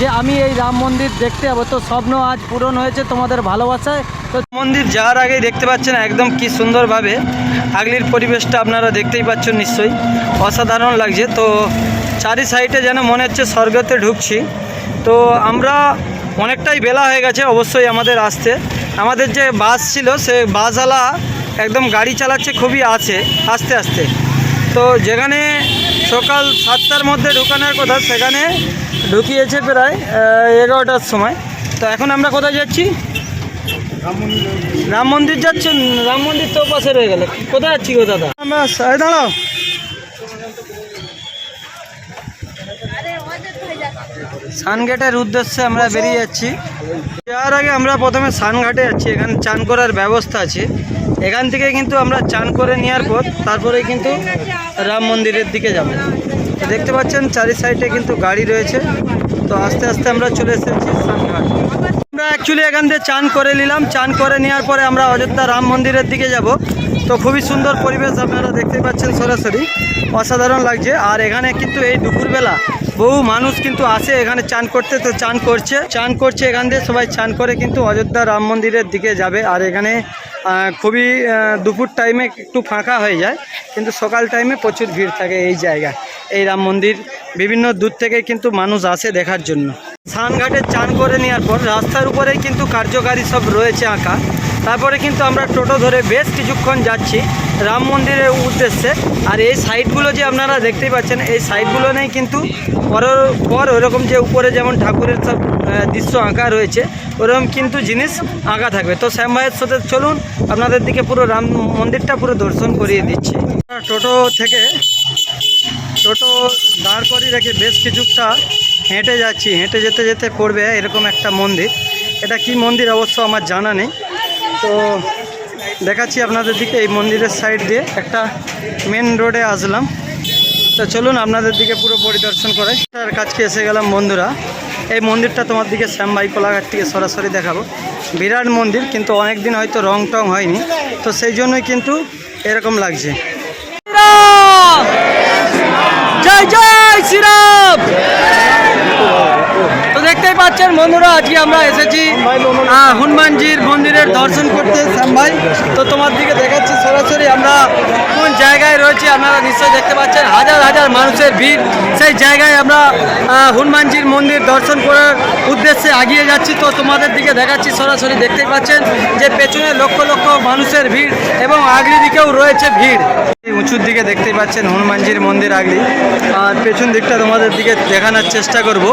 যে আমি এই রাম মন্দির দেখতে যাব। তো স্বপ্ন আজ পূরণ হয়েছে তোমাদের ভালোবাসায়। তো মন্দির যাওয়ার আগেই দেখতে পাচ্ছেন একদম কি সুন্দরভাবে আগলির পরিবেশটা আপনারা দেখতেই পাচ্ছেন নিশ্চয়ই। অসাধারণ লাগছে। তো চারি সাইডে যেন মনে হচ্ছে স্বর্গতে ঢুকছি। তো আমরা অনেকটাই বেলা হয়ে গেছে, অবশ্যই আমাদের আসতে। আমাদের যে বাস ছিল সে বাসওয়ালা একদম গাড়ি চালাচ্ছে, খুবই আছে, আস্তে আস্তে। তো যেখানে সকাল সাতটার মধ্যে ঢুকানোর কথা, সেখানে ঢুকিয়েছে প্রায় এগারোটার সময়। তো এখন আমরা কোথায় যাচ্ছি? রাম মন্দির যাচ্ছেন রাম মন্দির তো পাশে রয়ে গেল। কোথায় যাচ্ছি গো দাদা? আমরা দাঁড়াও। সানঘাটের উদ্দেশ্যে আমরা বেরিয়ে যাচ্ছি। যাওয়ার আগে আমরা প্রথমে সানঘাটে যাচ্ছি এখানে চান করার ব্যবস্থা আছে। এখান থেকে কিন্তু আমরা চান করে নেওয়ার পর তারপরে কিন্তু রাম মন্দিরের দিকে যাব। দেখতে পাচ্ছেন, চারি সাইডে কিন্তু গাড়ি রয়েছে। তো আস্তে আস্তে আমরা চলে এসেছি সানঘাট। আমরা অ্যাকচুয়ালি এখান থেকে চান করে নিলাম। চান করে নেওয়ার পরে আমরা অযোধ্যা রাম মন্দিরের দিকে যাব। তো খুবই সুন্দর পরিবেশ আপনারা দেখতে পাচ্ছেন সরাসরি। অসাধারণ লাগছে। আর এখানে কিন্তু এই দুপুরবেলা বহু মানুষ কিন্তু আসে এখানে চান করতে। তো চান করছে। চান করছে এখান দিয়ে সবাই চান করে কিন্তু অযোধ্যা রাম মন্দিরের দিকে যাবে। আর এখানে খুবই দুপুর টাইমে একটু ফাঁকা হয়ে যায়। কিন্তু সকাল টাইমে প্রচুর ভিড় থাকে এই জায়গায়। এই রাম মন্দির বিভিন্ন দূর থেকে কিন্তু মানুষ আসে দেখার জন্য। স্নানঘাটে চান করে নেওয়ার পর রাস্তার উপরেই কিন্তু কার্যকারী সব রয়েছে আঁকা। তারপরে কিন্তু আমরা টোটো ধরে বেশ কিছুক্ষণ যাচ্ছি রাম মন্দিরের উদ্দেশ্যে। আর এই সাইডগুলো যে আপনারা দেখতেই পাচ্ছেন, এই সাইডগুলো নেই কিন্তু পর পর ওরকম যে উপরে যেমন ঠাকুরের সব দৃশ্য আঁকা রয়েছে, ওরকম কিন্তু জিনিস আঁকা থাকবে। তো শ্যাম ভাইয়ের সাথে চলুন, আপনাদের দিকে পুরো রাম মন্দিরটা পুরো দর্শন করিয়ে দিচ্ছি। টোটো থেকে টোটো দাঁড় করিয়ে রেখে বেশ কিছুটা হেঁটে যাচ্ছি। হেঁটে যেতে যেতে পড়বে এরকম একটা মন্দির। এটা কি মন্দির অবশ্য আমার জানা নেই। তো দেখাচ্ছি আপনাদের দিকে এই মন্দিরের সাইড দিয়ে। একটা মেন রোডে আসলাম। তো চলুন আপনাদের দিকে পুরো পরিদর্শন করে তার কাছকে এসে গেলাম বন্ধুরা। এই মন্দিরটা তোমার দিকে শ্যামবাই কোলাঘাট থেকে সরাসরি দেখাবো। বিরাট মন্দির, কিন্তু অনেক দিন হয়তো রং টং হয়নি। তো সেই জন্যই কিন্তু এরকম লাগছে! জয় জয় শ্রীরাম। তো দেখতেই পাচ্ছেন বন্ধুরা, আজকে আমরা এসেছি হনুমানজির মন্দিরের দর্শন করতে, শ্যাম ভাই। তো তোমার দিকে দেখাচ্ছি, সরাসরি আমরা রয়েছি, আপনারা নিশ্চয়ই দেখতে পাচ্ছেন, হাজার হাজার মানুষের ভিড়। সেই জায়গায় আমরা হনুমানজির মন্দির দর্শন করার উদ্দেশ্যে এগিয়ে যাচ্ছি। তো তোমাদের দিকে দেখাচ্ছি, সরাসরি দেখতেই পাচ্ছেন যে পেছনে লক্ষ লক্ষ মানুষের ভিড় এবং আগলি দিকেও রয়েছে ভিড়। উঁচুর দিকে দেখতেই পাচ্ছেন হনুমানজির মন্দির আগলি। আর পেছন দিকটা তোমাদের দিকে দেখানোর চেষ্টা করব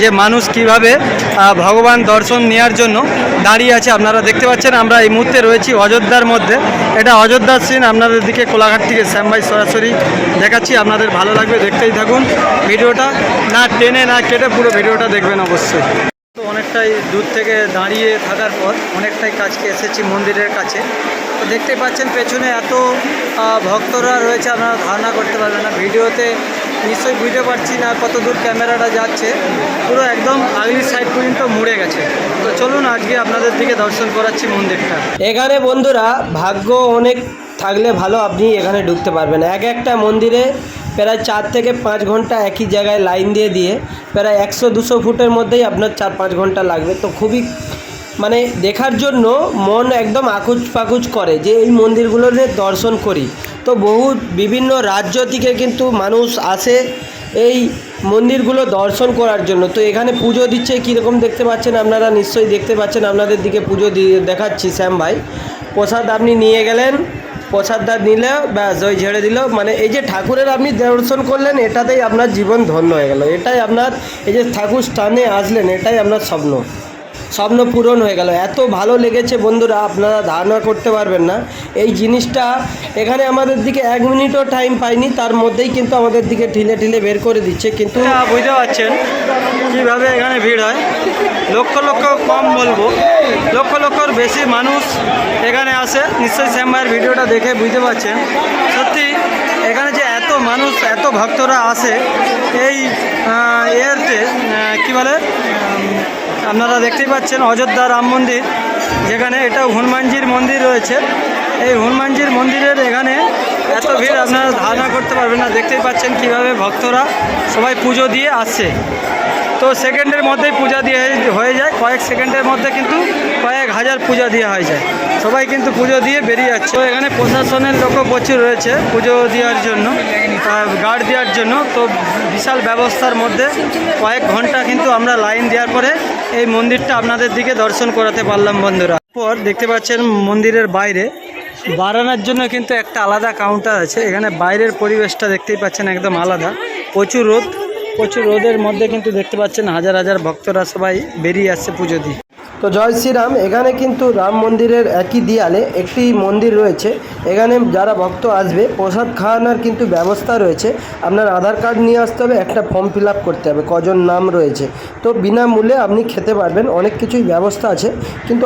যে মানুষ কীভাবে ভগবান দর্শন নেওয়ার জন্য দাঁড়িয়ে আছে। আপনারা দেখতে পাচ্ছেন আমরা এই মুহূর্তে রয়েছি অযোধ্যার মধ্যে। এটা অযোধ্যার সিন আপনাদের দিকে কোলাঘাট থেকে শ্যামভাই সরাসরি দেখাচ্ছি, আপনাদের ভালো লাগবে, দেখতেই থাকুন। ভিডিওটা না টেনে না কেটে পুরো ভিডিওটা দেখবেন অবশ্যই। তো অনেকটাই দূর থেকে দাঁড়িয়ে থাকার পর অনেকটাই কাছকে এসেছি মন্দিরের কাছে। তো দেখতেই পাচ্ছেন, পেছনে এত ভক্তরা রয়েছে, আপনারা ধারণা করতে পারবেন না। ভিডিওতে নিশ্চয়ই বুঝতে পারছি না কত দূর ক্যামেরাটা যাচ্ছে। পুরো একদম আগলির সাইড পর্যন্ত মুড়ে গেছে। তো চলুন, আজকে আপনাদের দিকে দর্শন করাচ্ছি মন্দিরটা। এখানে বন্ধুরা, ভাগ্য অনেক থাকলে ভালো, আপনি এখানে ঢুকতে পারবেন। এক একটা মন্দিরে প্রায় চার থেকে পাঁচ ঘণ্টা একই জায়গায় লাইন দিয়ে দিয়ে প্রায় একশো দুশো ফুটের মধ্যেই আপনার চার পাঁচ ঘণ্টা লাগবে। তো খুবই মানে দেখার জন্য মন একদম আকুচ পাকুচ করে যে এই মন্দিরগুলোর দর্শন করি। তো বহু বিভিন্ন রাজ্য থেকে কিন্তু মানুষ আসে এই মন্দিরগুলো দর্শন করার জন্য। তো এখানে পুজো দিচ্ছে কীরকম দেখতে পাচ্ছেন আপনারা? নিশ্চয়ই দেখতে পাচ্ছেন। আপনাদের দিকে পুজো দিয়ে দেখাচ্ছি শ্যাম ভাই। প্রসাদ আপনি নিয়ে গেলেন। প্রসাদটা নিলে, ব্যাস, ওই ঝেড়ে দিল। মানে এই যে ঠাকুরের আপনি দর্শন করলেন, এটাতেই আপনার জীবন ধন্য হয়ে গেল। এটাই আপনার, এই যে ঠাকুর স্থানে আসলেন, এটাই আপনার স্বপ্ন। স্বপ্ন পূরণ হয়ে গেল। এত ভালো লেগেছে বন্ধুরা আপনারা ধারণা করতে পারবেন না। এই জিনিসটা এখানে আমাদের দিকে এক মিনিটও টাইম পাইনি তার মধ্যেই কিন্তু আমাদের দিকে ঢিলে ঢিলে বের করে দিচ্ছে কিন্তু বুঝতে পারছেন কীভাবে এখানে ভিড় হয়? লক্ষ লক্ষ কম বলব। লক্ষ লক্ষর বেশি মানুষ এখানে আসে। নিশ্চয়ই শ্যাম ভাইয়ের ভিডিওটা দেখে বুঝতে পারছেন। সত্যি এখানে যে এত মানুষ এত ভক্তরা আসে এই আহ, কি বলে আপনারা দেখতেই পাচ্ছেন অযোধ্যা রাম মন্দির, যেখানে এটা হনুমানজির মন্দির রয়েছে। এই হনুমানজির মন্দিরের এখানে এত ভিড় আপনারা ধারণা করতে পারবেন না। দেখতেই পাচ্ছেন কীভাবে ভক্তরা সবাই পুজো দিয়ে আসছে। তো সেকেন্ডের মধ্যেই পূজা দিয়ে হয়ে যায়। কয়েক সেকেন্ডের মধ্যে কিন্তু কয়েক হাজার পূজা দেওয়া হয়ে যায়। সবাই কিন্তু পুজো দিয়ে বেরিয়ে যাচ্ছে। তো এখানে প্রশাসনের লোকও প্রচুর রয়েছে পুজো দেওয়ার জন্য গার্ড দেওয়ার জন্য। তো বিশাল ব্যবস্থার মধ্যে কয়েক ঘণ্টা কিন্তু আমরা লাইন দেওয়ার পরে এই মন্দিরটা আপনাদের দিকে দর্শন করাতে পারলাম বন্ধুরা। পর দেখতে পাচ্ছেন মন্দিরের বাইরে বাড়ানোর জন্য কিন্তু একটা আলাদা কাউন্টার আছে। এখানে বাইরের পরিবেশটা দেখতেই পাচ্ছেন একদম আলাদা। প্রচুর রোদ। প্রচুর রোদের মধ্যে কিন্তু দেখতে পাচ্ছেন হাজার হাজার ভক্তরা সবাই বেরিয়ে আসছে পুজো দিয়ে। তো জয় শ্রীরাম, এখানে কিন্তু রাম মন্দিরের একই দিয়ালে একটি মন্দির রয়েছে। এখানে যারা ভক্ত আসবে, প্রসাদ খাওয়ানোর কিন্তু ব্যবস্থা রয়েছে। আপনার আধার কার্ড নিয়ে আসতে হবে, একটা ফর্ম ফিল করতে হবে, কজন নাম রয়েছে। তো বিনামূল্যে আপনি খেতে পারবেন, অনেক কিছুই ব্যবস্থা আছে। কিন্তু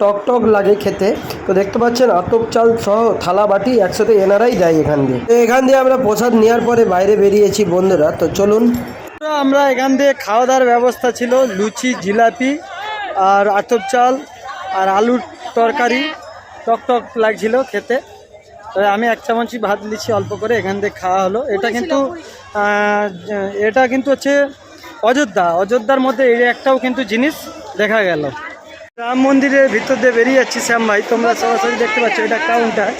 টক টক লাগে খেতে। তো দেখতে পাচ্ছেন, আতপ চাল সহ থালা বাটি একসাথে এনারাই দেয় এখান দিয়ে। তো এখান দিয়ে আমরা প্রসাদ নেওয়ার পরে বাইরে বেরিয়েছি বন্ধুরা, তো চলুন। আমরা এখান দিয়ে খাওয়া দাওয়ার ব্যবস্থা ছিল, লুচি, জিলাপি আর আতপ চাল আর আলুর তরকারি টক টক লাগছিল খেতে। তো আমি এক চামচই ভাত নিচ্ছি অল্প করে এখান থেকে খাওয়া হলো। এটা কিন্তু এটা কিন্তু হচ্ছে অযোধ্যা। অযোধ্যার মধ্যে এই একটাও কিন্তু জিনিস দেখা গেল। রাম মন্দিরের ভিতর দিয়ে বেরিয়ে যাচ্ছি শ্যাম ভাই। তোমরা সরাসরি দেখতে পাচ্ছ এটা কাউন্টার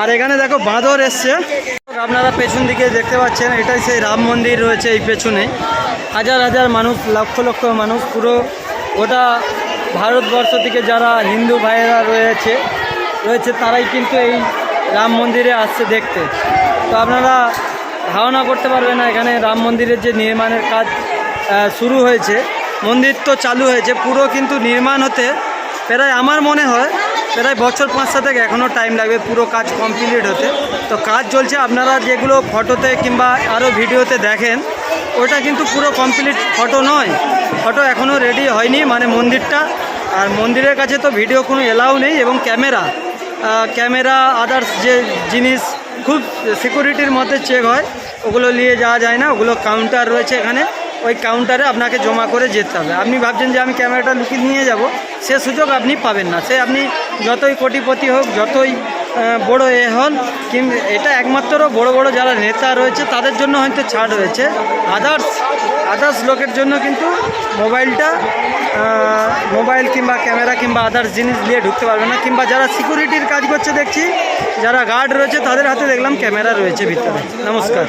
আর এখানে দেখো বাঁদর এসছে। আপনারা পেছন দিকে দেখতে পাচ্ছেন এটাই সেই রাম মন্দির রয়েছে এই পেছনে। হাজার হাজার মানুষ লক্ষ লক্ষ মানুষ পুরো গোটা ভারতবর্ষ থেকে যারা হিন্দু ভাইয়েরা রয়েছে রয়েছে তারাই কিন্তু এই রাম মন্দিরে আসছে দেখতে। তো আপনারা ধারণা করতে পারবেন না, এখানে রাম মন্দিরের যে নির্মাণের কাজ শুরু হয়েছে। মন্দির তো চালু হয়েছে, পুরো কিন্তু নির্মাণ হতে প্রায় আমার মনে হয়, প্রায় বছর পাঁচ সাত থেকে এখনও টাইম লাগবে পুরো কাজ কমপ্লিট হতে। তো কাজ চলছে, আপনারা যেগুলো ফটোতে কিংবা আরও ভিডিওতে দেখেন, ওটা কিন্তু পুরো কমপ্লিট ফটো নয়। ফটো এখনও রেডি হয়নি মানে মন্দিরটা। আর মন্দিরের কাছে তো ভিডিও কোনো এলাও নেই এবং ক্যামেরা ক্যামেরা আদার্স যে জিনিস, খুব সিকিউরিটির মধ্যে চেক হয়, ওগুলো নিয়ে যাওয়া যায় না, ওগুলো কাউন্টার রয়েছে এখানে। ওই কাউন্টারে আপনাকে জমা করে যেতে হবে। আপনি ভাবছেন যে আমি ক্যামেরাটা লুকিয়ে নিয়ে যাব, সে সুযোগ আপনি পাবেন না। সে আপনি যতই কোটিপতি হোক, যতই বড় এ হন। কিন্তু এটা একমাত্র বড় বড় যারা নেতা রয়েছে, তাদের জন্য হয়তো ছাড় রয়েছে। আদার্স আদার্স লোকের জন্য কিন্তু মোবাইলটা মোবাইল কিংবা ক্যামেরা কিংবা আদার্স জিনিস দিয়ে ঢুকতে পারবে না। কিংবা যারা সিকিউরিটির কাজ করছে দেখছি, যারা গার্ড রয়েছে, তাদের হাতে দেখলাম ক্যামেরা রয়েছে ভিতরে। নমস্কার।